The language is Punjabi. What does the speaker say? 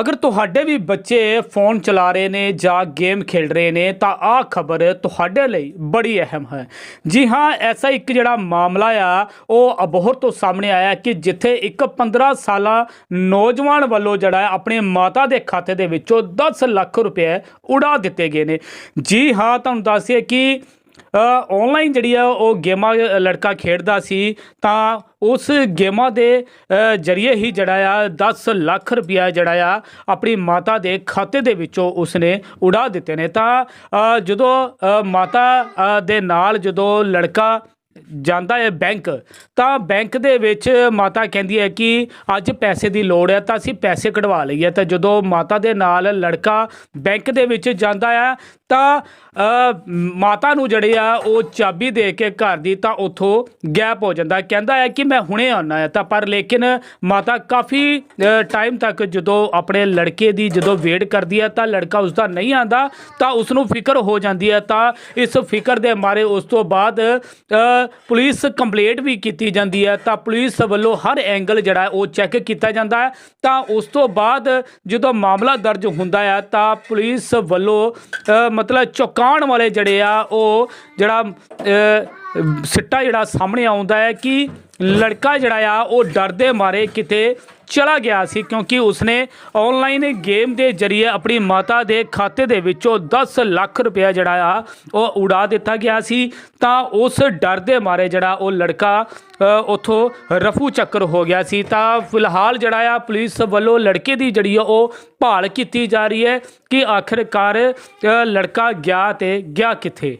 ਅਗਰ ਤੁਹਾਡੇ ਵੀ ਬੱਚੇ ਫੋਨ ਚਲਾ ਰਹੇ ਨੇ ਜਾਂ ਗੇਮ ਖੇਡ ਰਹੇ ਨੇ, ਤਾਂ ਆਹ ਖਬਰ ਤੁਹਾਡੇ ਲਈ ਬੜੀ ਅਹਿਮ ਹੈ। ਜੀ ਹਾਂ, ਐਸਾ ਇੱਕ ਜਿਹੜਾ ਮਾਮਲਾ ਆ, ਉਹ ਅਬੋਹਰ ਤੋਂ ਸਾਹਮਣੇ ਆਇਆ ਕਿ ਜਿੱਥੇ ਇੱਕ 15 ਸਾਲਾ ਨੌਜਵਾਨ ਵੱਲੋਂ ਜਿਹੜਾ ਆਪਣੇ ਮਾਤਾ ਦੇ ਖਾਤੇ ਦੇ ਵਿੱਚੋਂ 10 ਲੱਖ ਰੁਪਏ ਉਡਾ ਦਿੱਤੇ ਗਏ ਨੇ। ਜੀ ਹਾਂ, ਤੁਹਾਨੂੰ ਦੱਸਿਏ ਕਿ ਆਨਲਾਈਨ ਜਿਹੜੀ ਆ ਉਹ ਗੇਮਾਂ, ਲੜਕਾ ਖੇਡਦਾ ਸੀ, ਤਾਂ ਉਸ ਗੇਮਾਂ ਦੇ ਜਰੀਏ ਹੀ ਜਿਹੜਾ ਆ 10 ਲੱਖ ਰੁਪਇਆ ਜਿਹੜਾ ਆ ਆਪਣੀ ਮਾਤਾ ਦੇ ਖਾਤੇ ਦੇ ਵਿੱਚੋਂ ਉਸਨੇ ਉਡਾ ਦਿੱਤੇ ਨੇ। ਤਾਂ ਜਦੋਂ ਮਾਤਾ ਦੇ ਨਾਲ ਜਦੋਂ ਲੜਕਾ ਜਾਂਦਾ ਹੈ ਬੈਂਕ, ਤਾਂ ਬੈਂਕ ਦੇ ਵਿੱਚ ਮਾਤਾ ਕਹਿੰਦੀ ਹੈ ਕਿ ਅੱਜ ਪੈਸੇ ਦੀ ਲੋੜ ਹੈ, ਤਾਂ ਅਸੀਂ ਪੈਸੇ ਕਢਵਾ ਲਈਏ। ਤਾਂ ਜਦੋਂ ਮਾਤਾ ਦੇ ਨਾਲ ਲੜਕਾ ਬੈਂਕ ਦੇ ਵਿੱਚ ਜਾਂਦਾ ਹੈ, ਤਾਂ ਮਾਤਾ ਨੂੰ ਜਿਹੜੇ ਆ, ਉਹ ਚਾਬੀ ਦੇ ਕੇ ਘਰ ਦੀ ਤਾਂ ਉੱਥੋਂ ਗੈਪ ਹੋ ਜਾਂਦਾ। ਕਹਿੰਦਾ ਹੈ ਕਿ ਮੈਂ ਹੁਣੇ ਆਉਣਾ ਹੈ। ਤਾਂ ਪਰ ਲੇਕਿਨ ਮਾਤਾ ਕਾਫੀ ਟਾਈਮ ਤੱਕ ਜਦੋਂ ਆਪਣੇ ਲੜਕੇ ਦੀ ਜਦੋਂ ਵੇਟ ਕਰਦੀ ਹੈ, ਤਾਂ ਲੜਕਾ ਉਸ ਦਾ ਨਹੀਂ ਆਂਦਾ ਤਾਂ ਉਸ ਨੂੰ ਫਿਕਰ ਹੋ ਜਾਂਦੀ ਹੈ। ਤਾਂ ਇਸ ਫਿਕਰ ਦੇ ਮਾਰੇ ਉਸ ਤੋਂ ਬਾਅਦ ਪੁਲਿਸ ਕੰਪਲੇਂਟ ਵੀ ਕੀਤੀ ਜਾਂਦੀ ਹੈ, ਤਾਂ ਪੁਲਿਸ ਵੱਲੋਂ ਹਰ ਐਂਗਲ ਜਿਹੜਾ ਉਹ ਚੈੱਕ ਕੀਤਾ ਜਾਂਦਾ ਹੈ। ਤਾਂ ਉਸ ਤੋਂ ਬਾਅਦ ਜਦੋਂ ਮਾਮਲਾ ਦਰਜ ਹੁੰਦਾ ਹੈ, ਤਾਂ ਪੁਲਿਸ ਵੱਲੋਂ ਮਤਲਬ ਚੁਕਾਉਣ ਵਾਲੇ ਜਿਹੜੇ ਆ, ਉਹ ਜਿਹੜਾ ਸਿੱਟਾ ਜਿਹੜਾ ਸਾਹਮਣੇ ਆਉਂਦਾ ਹੈ ਕਿ ਲੜਕਾ ਜਿਹੜਾ ਆ ਉਹ ਡਰ ਦੇ ਮਾਰੇ ਕਿਤੇ ਚਲਾ ਗਿਆ ਸੀ ਕਿਉਂਕਿ ਉਸਨੇ ਆਨਲਾਈਨ ਗੇਮ ਦੇ ਜ਼ਰੀਏ ਆਪਣੀ ਮਾਤਾ ਦੇ ਖਾਤੇ ਦੇ ਵਿੱਚੋਂ 10 ਲੱਖ ਰੁਪਇਆ ਜਿਹੜਾ ਆ ਉਹ ਉਡਾ ਦਿੱਤਾ ਗਿਆ ਸੀ। ਤਾਂ ਉਸ ਡਰ ਦੇ ਮਾਰੇ ਜਿਹੜਾ ਉਹ ਲੜਕਾ ਅ, ਉੱਥੋਂ ਰਫੂ ਚੱਕਰ ਹੋ ਗਿਆ ਸੀ। ਤਾਂ ਫਿਲਹਾਲ ਜਿਹੜਾ ਆ ਪੁਲਿਸ ਵੱਲੋਂ ਲੜਕੇ ਦੀ ਜਿਹੜੀ ਆ ਉਹ ਭਾਲ ਕੀਤੀ ਜਾ ਰਹੀ ਹੈ ਕਿ ਆਖਿਰਕਾਰ ਲੜਕਾ ਗਿਆ ਤੇ ਗਿਆ ਕਿੱਥੇ?